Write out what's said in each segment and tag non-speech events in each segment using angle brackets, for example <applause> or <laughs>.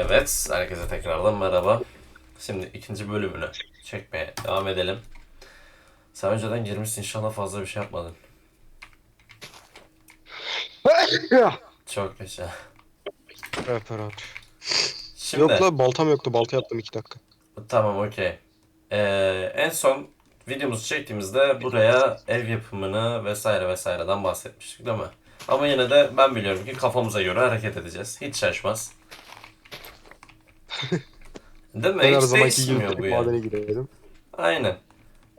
Evet, herkese tekrardan merhaba. Şimdi ikinci bölümünü çekmeye devam edelim. Sen önceden girmişsin inşallah fazla bir şey yapmadın. <laughs> Çok yaşa. Evet abi. Şimdi Yok la baltam yoktu. Balta yaptım 2 dakika. tamam okey. Ee, en son videomuzu çektiğimizde buraya ev yapımını vesaire vesaireden bahsetmiştik değil mi? Ama yine de ben biliyorum ki kafamıza göre hareket edeceğiz. Hiç şaşmaz. Değil mi? Ben Hiç değişmiyor bu madene girelim. Aynen.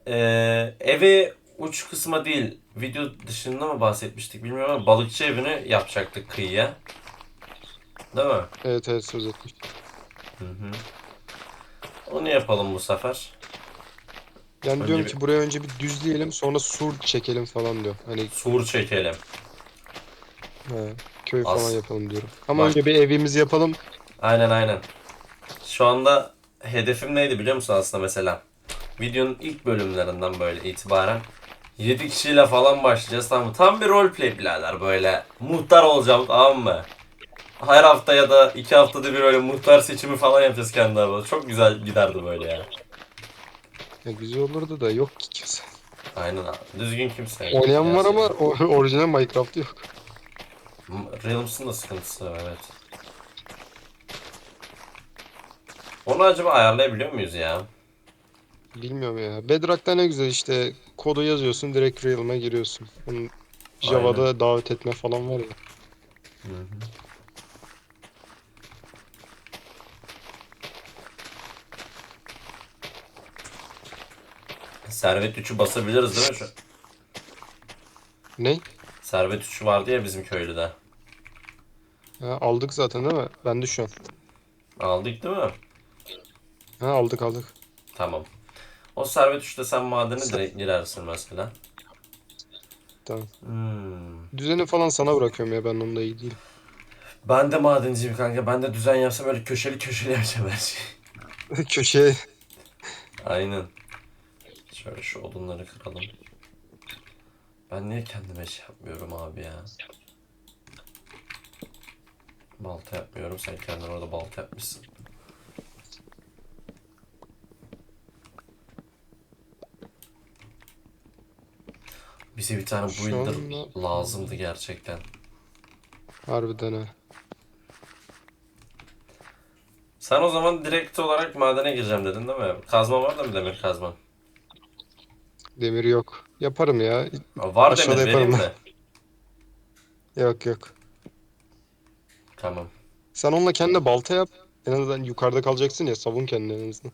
Ee, evi uç kısma değil, video dışında mı bahsetmiştik bilmiyorum ama balıkçı evini yapacaktık kıyıya. Değil mi? Evet evet söz etmiş. Hı hı. Onu yapalım bu sefer. Yani Önce diyorum bir- ki buraya önce bir düzleyelim sonra sur çekelim falan diyor. Hani Sur çekelim. he, köy As- falan yapalım diyorum. Ama Bak- önce bir evimizi yapalım. Aynen aynen. Şu anda hedefim neydi biliyor musun aslında mesela? Videonun ilk bölümlerinden böyle itibaren 7 kişiyle falan başlayacağız tamam mı? Tam bir roleplay birader böyle. Muhtar olacağım tamam mı? Her hafta ya da iki haftada bir öyle muhtar seçimi falan yapacağız kendi aramızda. Çok güzel giderdi böyle ya. Ya güzel olurdu da yok ki kimse. Aynen abi. Düzgün kimse. yok. Oynayan var ama o- orijinal Minecraft yok. Realms'ın da sıkıntısı var evet. Onu acaba ayarlayabiliyor muyuz ya? Bilmiyorum ya. Bedrock'ta ne güzel işte kodu yazıyorsun direkt Realm'a giriyorsun. Onun Java'da davet etme falan var ya. Hı hı. Servet 3'ü basabiliriz değil mi şu? Ne? Servet 3'ü vardı ya bizim köylüde. Ha, aldık zaten değil mi? Ben de şu an. Aldık değil mi? Ha aldık aldık. Tamam. O servet 3'te sen madene Sen- direkt girersin mesela. Tamam. Hmm. Düzeni falan sana bırakıyorum ya ben onunla iyi değilim. Ben de madenciyim kanka. Ben de düzen yapsam böyle köşeli köşeli <laughs> yapacağım her şeyi. <laughs> Köşeye Aynen. Şöyle şu odunları kıralım. Ben niye kendime şey yapmıyorum abi ya? Balta yapmıyorum. Sen kendin orada balta yapmışsın. Bize bir tane Şu builder anda- lazımdı gerçekten. harbiden ha. Sen o zaman direkt olarak madene gireceğim dedin değil mi? Kazma var da mı demir kazman? Demir yok. Yaparım ya. Aa, Var Aşağıda demir vereyim yaparım <laughs> mi? Yok yok. Tamam. Sen onunla kendine balta yap. En azından yukarıda kalacaksın ya savun kendini en azından.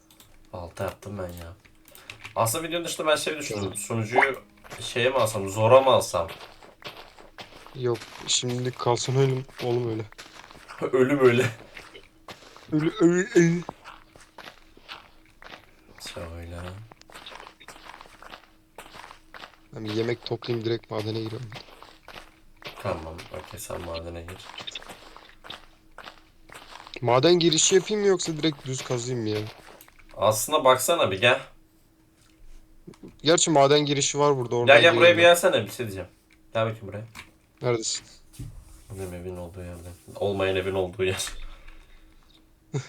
Balta yaptım ben ya. Aslında videonun dışında ben şey düşündüm. Sunucuyu şeye mi alsam, zora mı alsam? <laughs> Yok şimdi kalsın öyle oğlum öyle. <laughs> Ölüm öyle. Öyle öyle öyle. Şöyle. Ben bir yemek toplayayım direkt madene giriyorum. Tamam. Okey sen madene gir. Maden girişi yapayım mı yoksa direkt düz kazayım mı ya? Aslında baksana bir gel. Gerçi maden girişi var burada oradan Gel gel buraya bir gireyim gelsene bir şey diyeceğim. Gel bakayım buraya. Neredesin? Benim evin olduğu yerde. Olmayan evin olduğu yer. <laughs>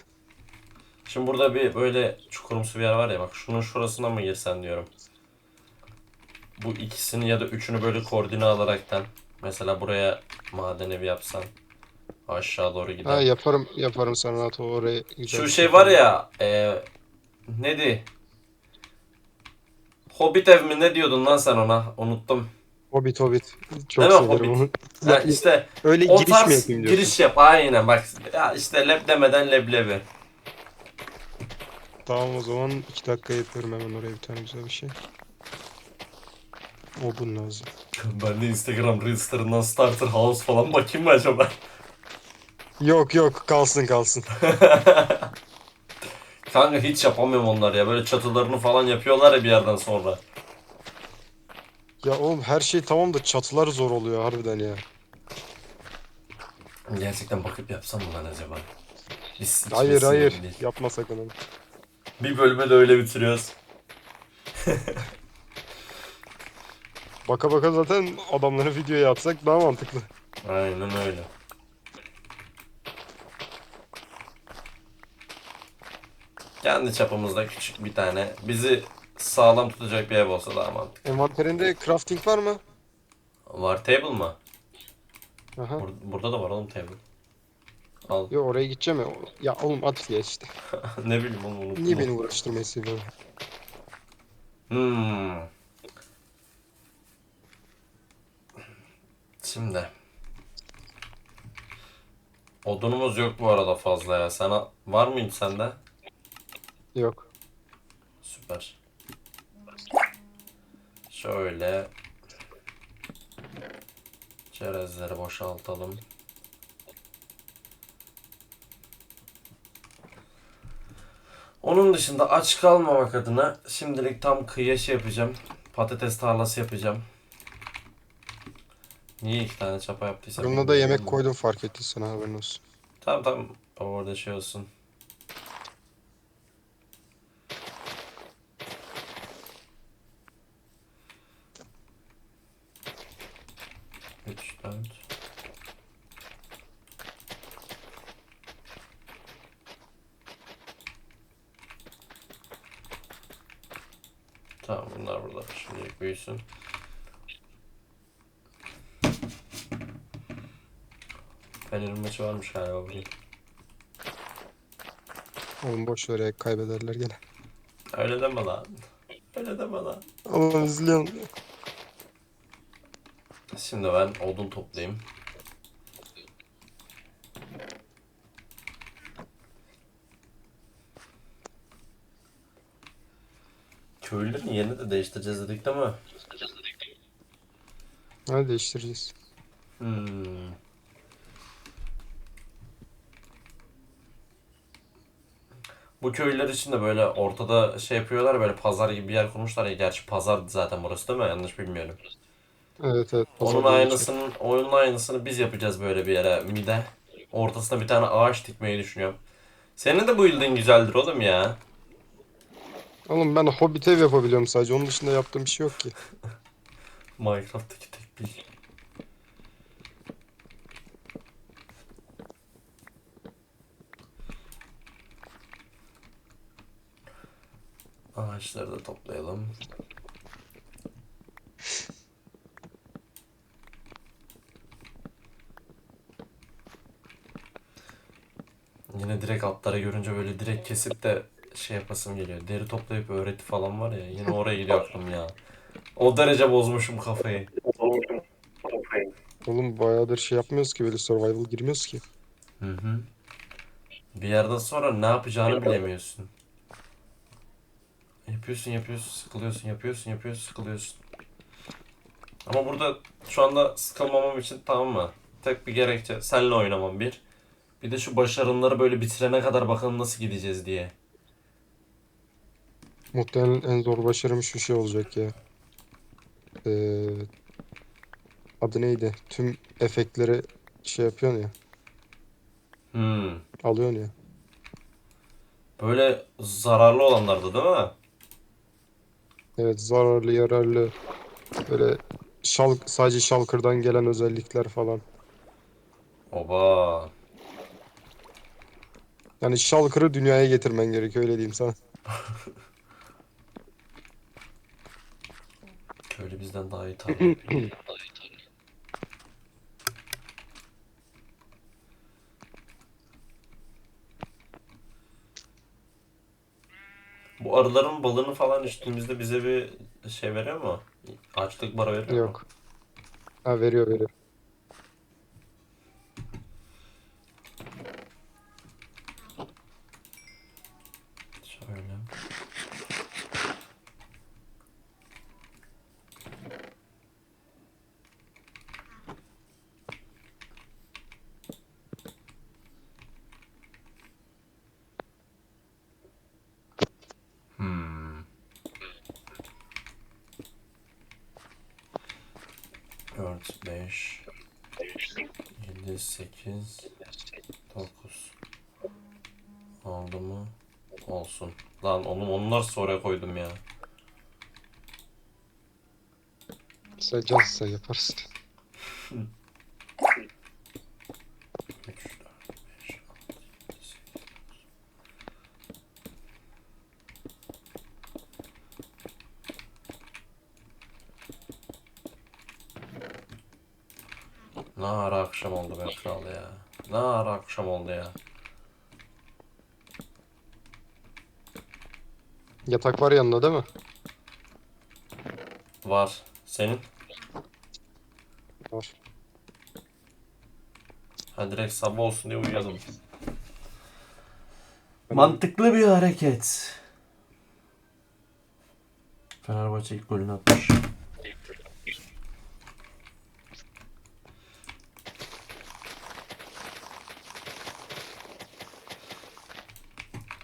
Şimdi burada bir böyle çukurumsu bir yer var ya bak şunun şurasına mı girsen diyorum. Bu ikisini ya da üçünü böyle koordine alaraktan mesela buraya maden evi yapsan aşağı doğru Ha gider. yaparım yaparım sana ol, oraya Şu bir şey var ya e, neydi? Hobbit ev mi ne diyordun lan sen ona? Unuttum. Hobbit Hobbit. Çok Değil mi? severim Hobbit. onu. Ha, işte Öyle o giriş tarz mi yapayım diyorsun? giriş yap aynen bak ya işte leb demeden leblebi. Tamam o zaman iki dakika yapıyorum hemen oraya bir tane güzel bir şey. Odun lazım. <laughs> Ben de Instagram Reels'larından Starter House falan bakayım mı acaba? Yok yok kalsın kalsın. <laughs> Kanka hiç yapamıyorum onlar ya. Böyle çatılarını falan yapıyorlar ya bir yerden sonra. Ya oğlum her şey tamam da çatılar zor oluyor harbiden ya. Gerçekten bakıp yapsam mı lan acaba? Biz Hayır hayır değil. yapma sakın onu. Bir bölümü de öyle bitiriyoruz. <laughs> Baka baka zaten adamların videoya atsak daha mantıklı. Aynen öyle. Kendi çapımızda küçük bir tane. Bizi sağlam tutacak bir ev olsa daha mantıklı. Envanterinde crafting var mı? Var table mı? Aha. Bur- burada da var oğlum table. Al. Yo oraya gideceğim ya. Ya oğlum at ya işte. <laughs> ne bileyim oğlum unuttum. Niye beni uğraştırmayı seviyorsun? Hmm. Şimdi. Odunumuz yok bu arada fazla ya. Sana var mıydı sende? Yok. Süper. Şöyle. Çerezleri boşaltalım. Onun dışında aç kalmamak adına şimdilik tam kıyaşı yapacağım. Patates tarlası yapacağım. Niye iki tane çapa yaptıysam? Fırına da yemek koydum fark ettiysen haberin olsun. Tamam tamam. Orada şey olsun. Üç, dört. Tamam bunlar burada. Şimdilik büyüsün. Fener'in maçı varmış galiba bugün. Oğlum boş ver ya kaybederler gene. Öyle deme lan. Öyle deme lan. Oğlum izliyorum. Şimdi ben odun toplayayım. Köylülerin yerini de değiştireceğiz dedik değil mi? Hadi değiştireceğiz. Hmm. Bu köylüler için de böyle ortada şey yapıyorlar böyle pazar gibi bir yer kurmuşlar ya. Gerçi pazar zaten burası değil mi? Yanlış bilmiyorum. Evet evet. Onun pazarda aynısının, onun aynısını biz yapacağız böyle bir yere mide. Ortasına bir tane ağaç dikmeyi düşünüyorum. Senin de bu build'in güzeldir oğlum ya. Oğlum ben hobbit ev yapabiliyorum sadece. Onun dışında yaptığım bir şey yok ki. <laughs> Minecraft'taki tek bilgi. Ağaçları da toplayalım. Yine direkt atları görünce böyle direkt kesip de şey yapasım geliyor. Deri toplayıp öğreti falan var ya. Yine oraya gidiyor aklım ya. O derece bozmuşum kafayı. Oğlum bayağıdır şey yapmıyoruz ki böyle survival girmiyoruz ki. Hı hı. Bir yerden sonra ne yapacağını bilemiyorsun. Yapıyorsun yapıyorsun sıkılıyorsun yapıyorsun yapıyorsun sıkılıyorsun. Ama burada şu anda sıkılmamam için tamam mı? Tek bir gerekçe senle oynamam bir. Bir de şu başarımları böyle bitirene kadar bakalım nasıl gideceğiz diye. Muhtemelen en zor başarım şu şey olacak ya. Ee, adı neydi? Tüm efektleri şey yapıyorsun ya. Hmm. Alıyorsun ya. Böyle zararlı olanlarda değil mi? Evet zararlı yararlı böyle şal sadece Shulker'dan gelen özellikler falan. Oba. Yani Shulker'ı dünyaya getirmen gerekiyor öyle diyeyim sana. <laughs> Köylü bizden daha iyi <clears throat> yapıyor. Bu arıların balını falan içtiğimizde bize bir şey veriyor mu? Açlık bara veriyor mu? Yok. Ha veriyor veriyor. Olmazsa yaparsın. Ne ara akşam oldu be kral ya. Ne ara akşam oldu ya. Yatak var yanında değil mi? Var. Senin? Var. Ha direkt sabah olsun diye uyuyalım. Mantıklı bir hareket. Fenerbahçe ilk golünü atmış.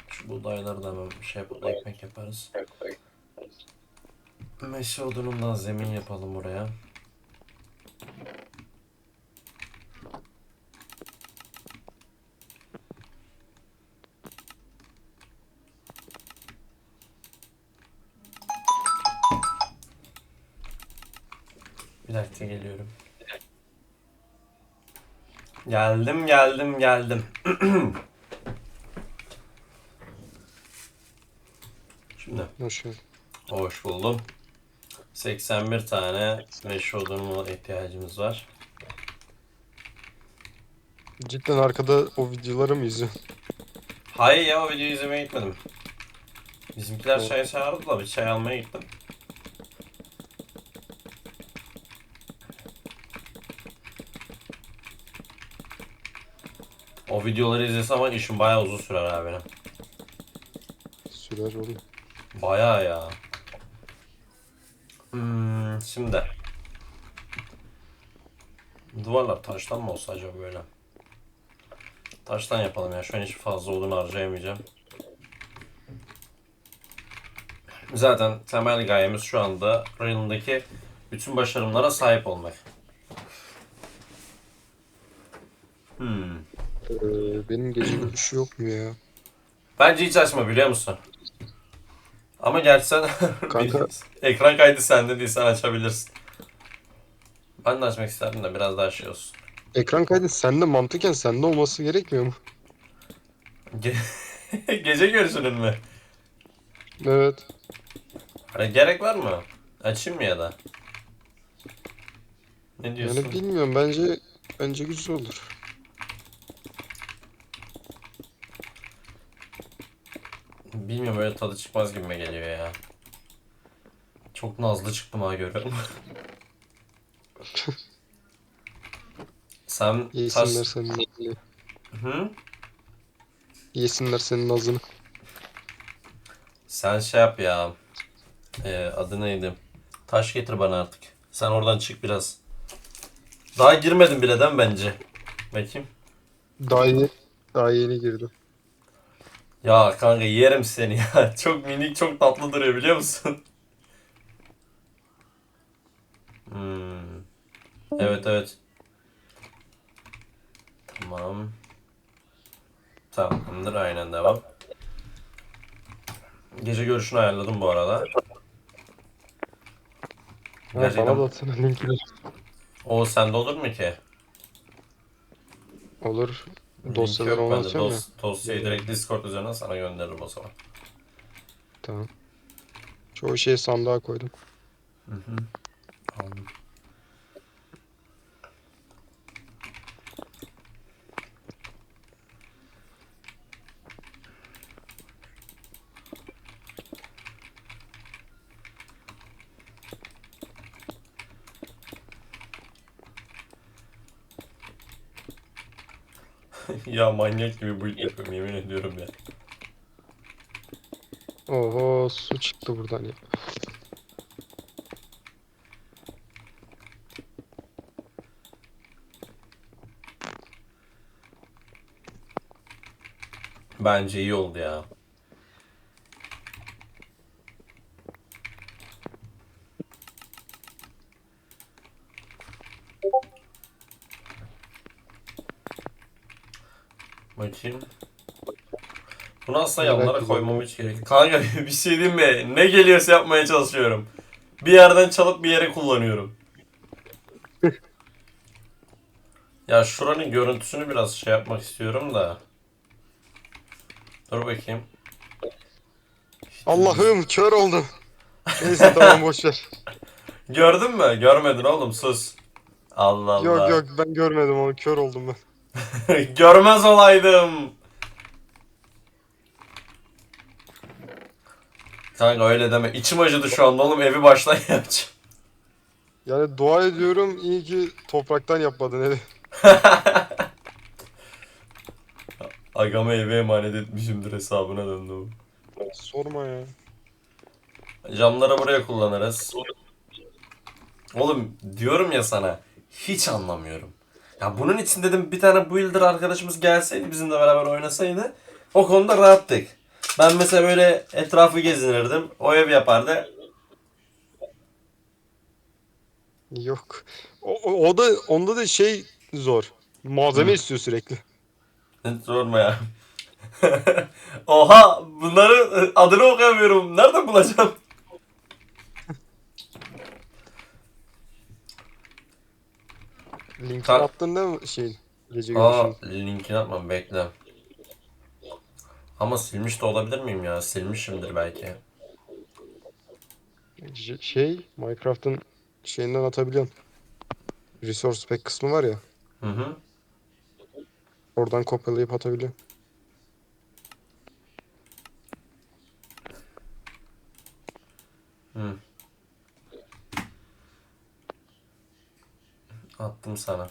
Şu buğdayları da hemen şey yapıp ekmek yaparız. Meşe odunundan zemin yapalım buraya. Geldim geldim geldim. <clears throat> Şimdi Hoş geldin. hoş buldum. 81 tane meşe odununa ihtiyacımız var. Cidden arkada o videoları mı izliyorsun? Hayır ya o videoyu izlemeye gitmedim. Bizimkiler çay çağırdı da bir çay almaya gittim. O videoları izlesem ama işim bayağı uzun sürer abi benim. Sürer oğlum. Bayağı ya. Hmm, şimdi. Duvarlar taştan mı olsa acaba böyle? Taştan yapalım ya. Şu an hiç fazla odun harcayamayacağım. Zaten temel gayemiz şu anda Realm'daki bütün başarımlara sahip olmak. Hmm. Ee, benim gece <clears throat> görüşü yok mu ya? Bence hiç açma biliyor musun? Ama gerçi sen <laughs> Kanka- ekran kaydı sende değil sen açabilirsin. Ben de açmak isterdim de biraz daha şey olsun. Ekran kaydı sende mantıken sende olması gerekmiyor mu? Ge- <laughs> Gece görüşünün mü? Evet. Hani gerek var mı? Açayım mı ya da? Ne diyorsun? Yani bilmiyorum bence bence güzel olur. Bilmiyorum öyle tadı çıkmaz gibime geliyor ya. Çok nazlı çıktım ha görüyorum. <laughs> Sen Yesinler taş... senin nazını. Hı? Yesinler senin nazını. Sen şey yap ya. Ee, adı neydi? Taş getir bana artık. Sen oradan çık biraz. Daha girmedin bile değil mi bence? Bakayım. Daha yeni, daha yeni girdim. Ya kanka yerim seni ya. <laughs> Çok minik çok tatlı duruyor biliyor musun? Hmm. Evet evet. Tamam. Tamamdır aynen devam. Gece görüşünü ayarladım bu arada. Ha, bana Gerçekten da atsana linkini. o sende olur mu ki? Olur. Link Dosyaları yok ona bende. ya. Dos- dosyayı direkt Discord üzerinden sana gönderirim o zaman. Tamam. Çoğu şeyi sandığa koydum. Hı hı. Anladım. Ya manyak gibi build yapıyorum yemin ediyorum ya. Oho su çıktı buradan ya. Bence iyi oldu ya. Bakayım. Bunu aslında Merak yanlara ediyorum. koymam hiç gerek. Kanka <laughs> bir şey diyeyim mi? Ne geliyorsa yapmaya çalışıyorum. Bir yerden çalıp bir yere kullanıyorum. <laughs> ya şuranın görüntüsünü biraz şey yapmak istiyorum da. Dur bakayım. Allah'ım kör oldum. <laughs> Neyse tamam boş ver. Gördün mü? Görmedin oğlum sus. Allah Allah. Yok yok ben görmedim onu kör oldum ben. <laughs> Görmez olaydım. Kanka öyle deme. İçim acıdı şu anda oğlum evi baştan <laughs> yapacağım. Yani dua ediyorum iyi ki topraktan yapmadın evi. <laughs> Agama evi emanet etmişimdir hesabına döndü bu. Sorma ya. Camları buraya kullanırız. Oğlum diyorum ya sana hiç anlamıyorum. Ya bunun için dedim bir tane builder arkadaşımız gelseydi bizimle beraber oynasaydı o konuda rahattık. Ben mesela böyle etrafı gezinirdim. O ev yapardı. Yok. O, o, o da onda da şey zor. Malzeme Hı. istiyor sürekli. Hiç sorma ya. <laughs> Oha bunları adını okuyamıyorum. Nereden bulacağım? Linkini Ka- attın değil mi şey gece Aa linkini atmam bekle. Ama silmiş de olabilir miyim ya? Silmişimdir belki. J- Şey Minecraft'ın şeyinden atabiliyorsun. Resource pack kısmı var ya. Hı hı. Oradan kopyalayıp atabiliyorsun. Hı. Attım sana.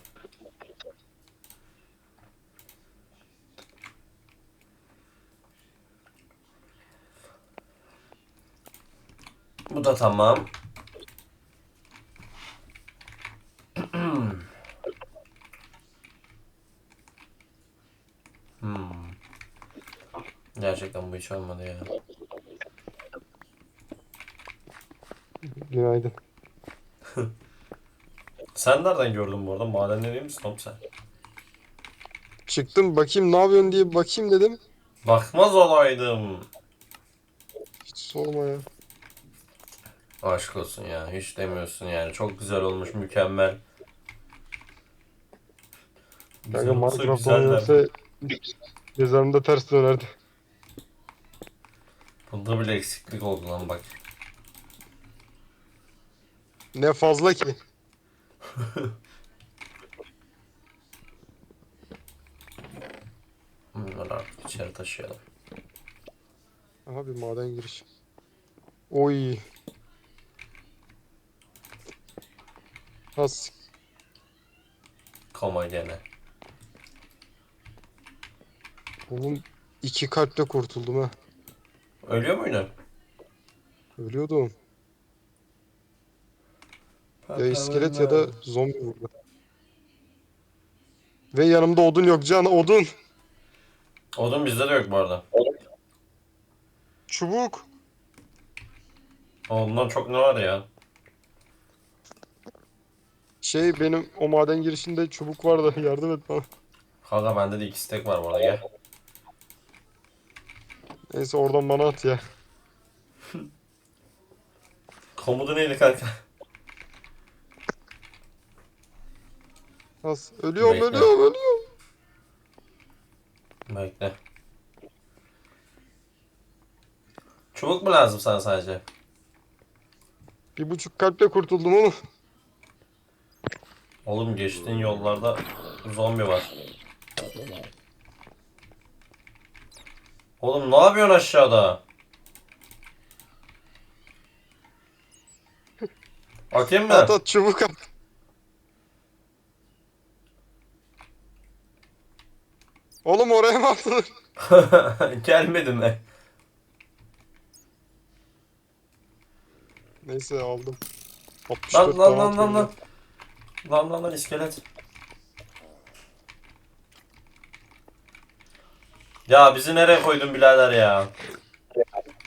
Bu da tamam. <clears throat> Hmm. Gerçekten bu hiç olmadı ya. Günaydın. <laughs> Sen nereden gördün bu arada? Madende değil misin oğlum sen? Çıktım bakayım ne yapıyorsun diye bakayım dedim. Bakmaz olaydım. Hiç sorma ya. Aşk olsun ya. Hiç demiyorsun yani. Çok güzel olmuş. Mükemmel. Güzel Kanka olsa Minecraft güzel oynarsa derdim. mezarımda ters dönerdi. Bunda bile eksiklik oldu lan bak. Ne fazla ki. <laughs> Bunları artık içeri taşıyalım. Aha bir maden girişi. Oy. Has. Koma gene. Oğlum iki kalple kurtuldum ha. Ölüyor muydu? Ölüyordum. Ya iskelet ya da zombi vurdu. Ve yanımda odun yok can odun. Odun bizde de yok bu arada. Çubuk. Ondan çok ne var ya? Şey benim o maden girişinde çubuk vardı <laughs> yardım et bana. Kanka bende de iki stek var bu arada gel. Neyse oradan bana at ya. Komutu neydi kanka? Has. Ölüyorum Bekle. ölüyorum ölüyorum. Bekle. Çubuk mu lazım sana sadece? Bir buçuk kalple kurtuldum oğlum. Oğlum geçtiğin yollarda zombi var. Oğlum ne yapıyorsun aşağıda? Atayım mı? At at çubuk at. Oğlum oraya mı attın? <laughs> Gelmedi mi? Neyse aldım. 64 Lan lan lan lan lan. Lan lan lan iskelet. Ya bizi nereye koydun birader ya? ya.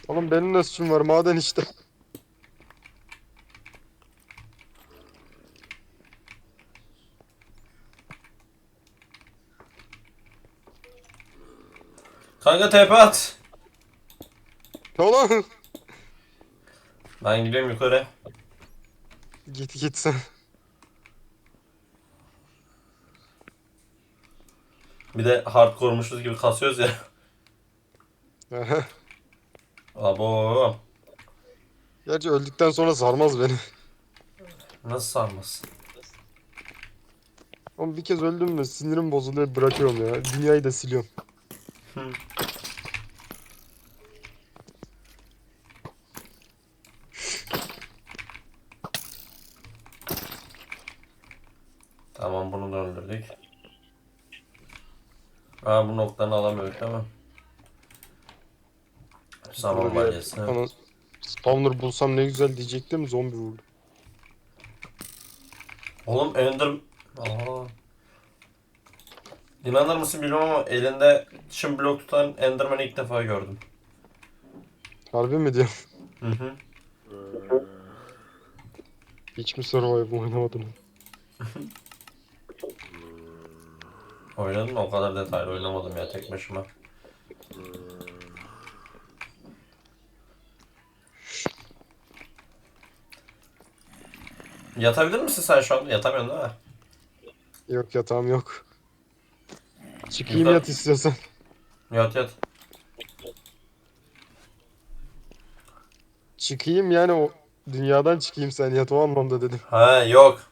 Oğlum benim ne suçum var maden işte. Kanka tepe at. Oğlum. Ben gidiyorum yukarı. Git git sen. Bir de hardcore'muşuz gibi kasıyoruz ya. Abo. Gerçi öldükten sonra sarmaz beni. Nasıl sarmaz? Ama bir kez öldüm mü sinirim bozuluyor bırakıyorum ya. Dünyayı da siliyorum. Tamam bunu da öldürdük. Noktanı alamıyoruz mi? Saman balyası. Ama spawner bulsam ne güzel diyecektim zombi vurdu. Oğlum Ender... Aa. İnanır mısın bilmiyorum ama elinde çim blok tutan Enderman'ı ilk defa gördüm. Harbi mi diyorum? Hı hı. Hiç mi survival oynamadım? <laughs> Oynadın mı? O kadar detaylı oynamadım ya tek başıma. Yatabilir misin sen şu an? Yatamıyorsun değil mi? Yok yatağım yok. Çıkayım Yukarı- yat istiyorsan. Yat yat. Çıkayım yani o dünyadan çıkayım sen yat o anlamda dedim. Ha yok.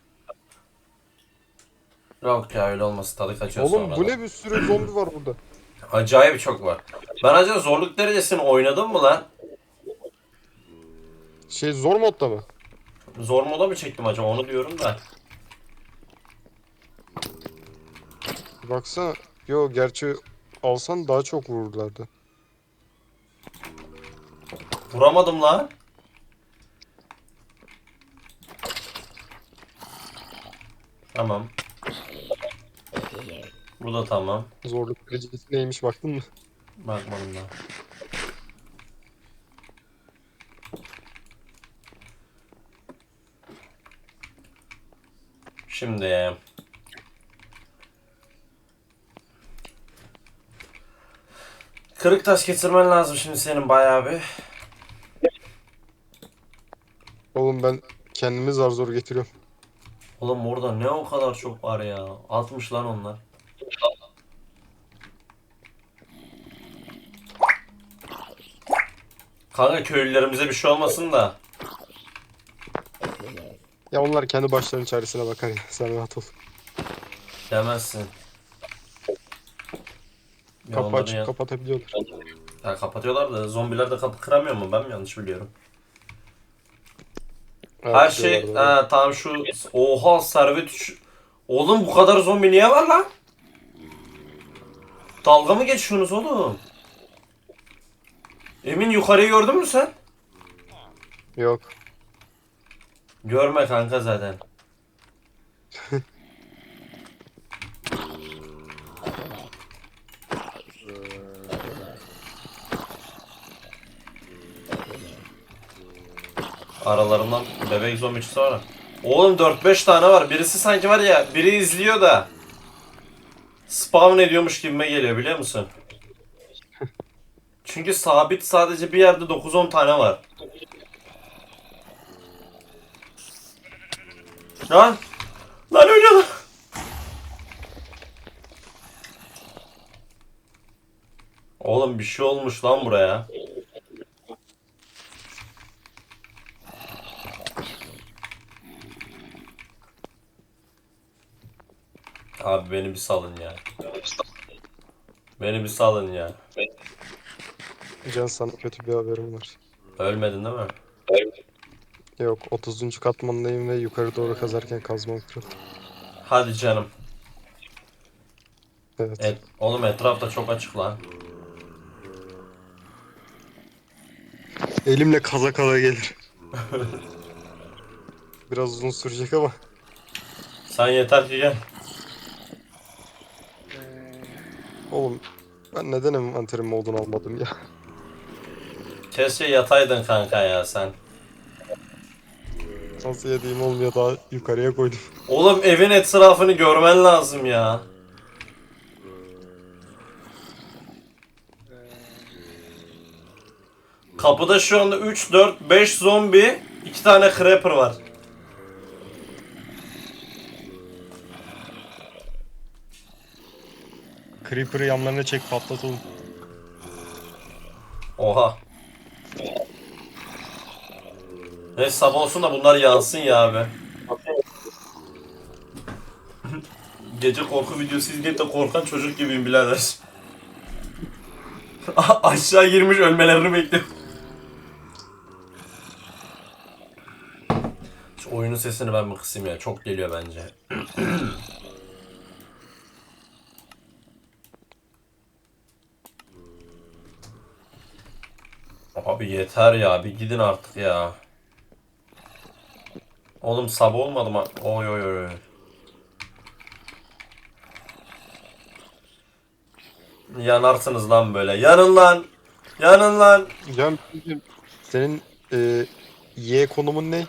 Yok ya öyle olması tadı kaçıyor Oğlum sonra. bu ne bir sürü zombi var burada. <clears throat> Acayip çok var. Ben acaba zorluk derecesini oynadım mı lan? Şey zor modda mı? Zor moda mı çektim acaba onu diyorum da. Baksana. Yo gerçi alsan daha çok vururlardı. Vuramadım lan. Tamam. Bu da tamam. Zorluk derecesi neymiş baktın mı? Bakmadım daha. Şimdi Kırık taş getirmen lazım şimdi senin bayağı bir. Oğlum ben kendimi zar zor getiriyorum. Oğlum orada ne o kadar çok var ya. 60 lan onlar. Kanka köylülerimize bir şey olmasın da. Ya onlar kendi başlarının çaresine bakar ya. Sen rahat ol. Demezsin. Ya Kapı onların açıp ya- kapatabiliyorlar. Ya kapatıyorlar da zombiler de kapı kıramıyor mu? Ben mi yanlış biliyorum? Evet, Her şey diyorlar ha, tamam şu oha servet üç- Oğlum bu kadar zombi niye var lan? Dalga mı geçiyorsunuz oğlum? Emin yukarıyı gördün mü sen? Yok. Görme kanka zaten. <laughs> Aralarından bebek zombi çıksa var. Oğlum 4-5 tane var. Birisi sanki var ya biri izliyor da spawn ediyormuş gibime geliyor biliyor musun? Çünkü sabit sadece bir yerde 9-10 tane var. Lan! Lan ölüyorlar! Oğlum bir şey olmuş lan buraya. Abi beni bir salın ya. Beni bir salın ya. Can sana kötü bir haberim var. Ölmedin değil mi? Yok 30. katmandayım ve yukarı doğru kazarken kazmam kırıldı. Hadi canım. Evet. Et, oğlum etraf da çok açık lan. Elimle kaza kaza gelir. Biraz uzun sürecek ama. Sen yeter ki gel. Oğlum ben neden envanterim modunu almadım ya? Keşke yataydın kanka ya sen. Nasıl yediğim olmuyor daha yukarıya koydum. Oğlum evin etrafını görmen lazım ya. Kapıda şu anda 3, 4, 5 zombi, 2 tane creeper var. Creeper'ı yanlarına çek patlat oğlum. Oha. Neyse sabah olsun da bunlar yansın ya abi. Gece korku videosu izleyip de korkan çocuk gibiyim birader. <laughs> Aşağı girmiş ölmelerini bekliyorum. Şu oyunun sesini ben bir kısayım ya. Çok geliyor bence. <clears throat> Abi yeter ya. Bir gidin artık ya. Oğlum sabah olmadı mı? Oy oy oy. oy. Yanarsınız lan böyle. Yanın lan. Yanın lan. Can senin e, Y konumun ne?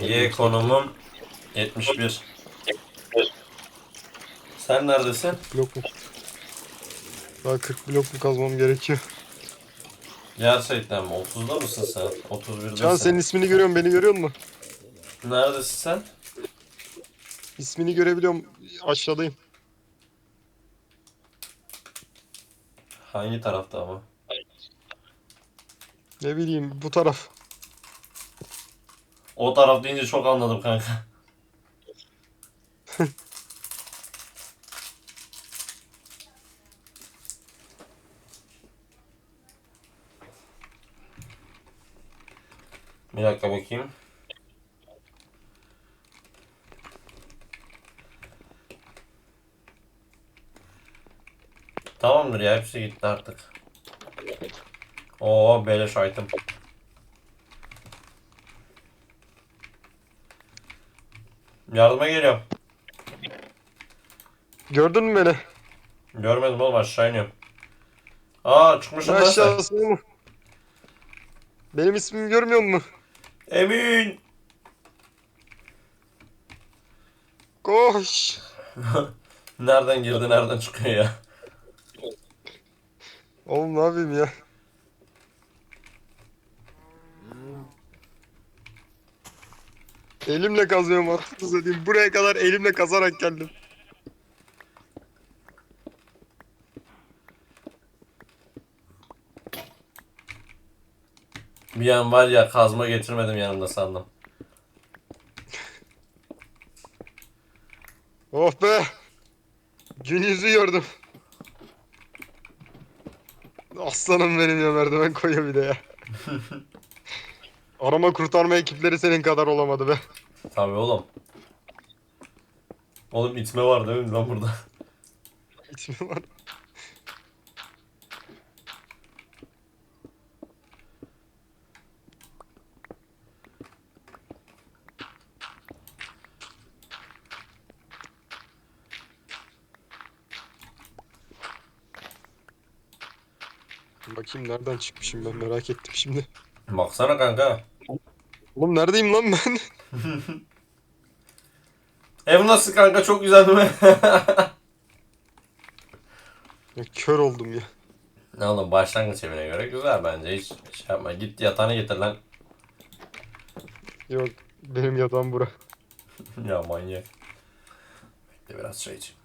Y konumum 71. Sen neredesin? Blok mu? Daha 40 blok mu kazmam gerekiyor? Gerçekten mi? 30'da mısın sen? 31'desin. Can senin ismini görüyorum beni görüyor musun? Neredesin sen? İsmini görebiliyorum aşağıdayım. Hangi tarafta ama? Ne bileyim bu taraf. O taraf deyince çok anladım kanka. Bir dakika bakayım. Tamamdır ya hepsi gitti artık. Oo beleş item. Yardıma geliyorum. Gördün mü beni? Görmedim oğlum aşağı iniyorum. Aa sen. Aşağısı mı? Benim ismimi görmüyor musun? Emin. Koş. <laughs> Nereden girdi nereden çıkıyor ya? Oğlum ne yapayım ya? Elimle kazıyorum artık diyeyim. Buraya kadar elimle kazarak geldim. Bir an var ya kazma getirmedim yanımda sandım. Oh be. Gün yüzü gördüm. Aslanım benim ya merdiven koyuyor bir de ya. <laughs> Arama kurtarma ekipleri senin kadar olamadı be. Tabii oğlum. Oğlum itme var değil mi lan burada? İçim var. Bakayım nereden çıkmışım ben merak ettim şimdi. Baksana kanka. Oğlum neredeyim lan ben? <laughs> Ev nasıl kanka çok güzel değil mi? <laughs> Ya kör oldum ya. ne oğlum başlangıç evine göre güzel bence hiç şey yapma. Git yatağını getir lan. Yok benim yatağım bura. <laughs> ya manyak. Bekle biraz çay içeyim.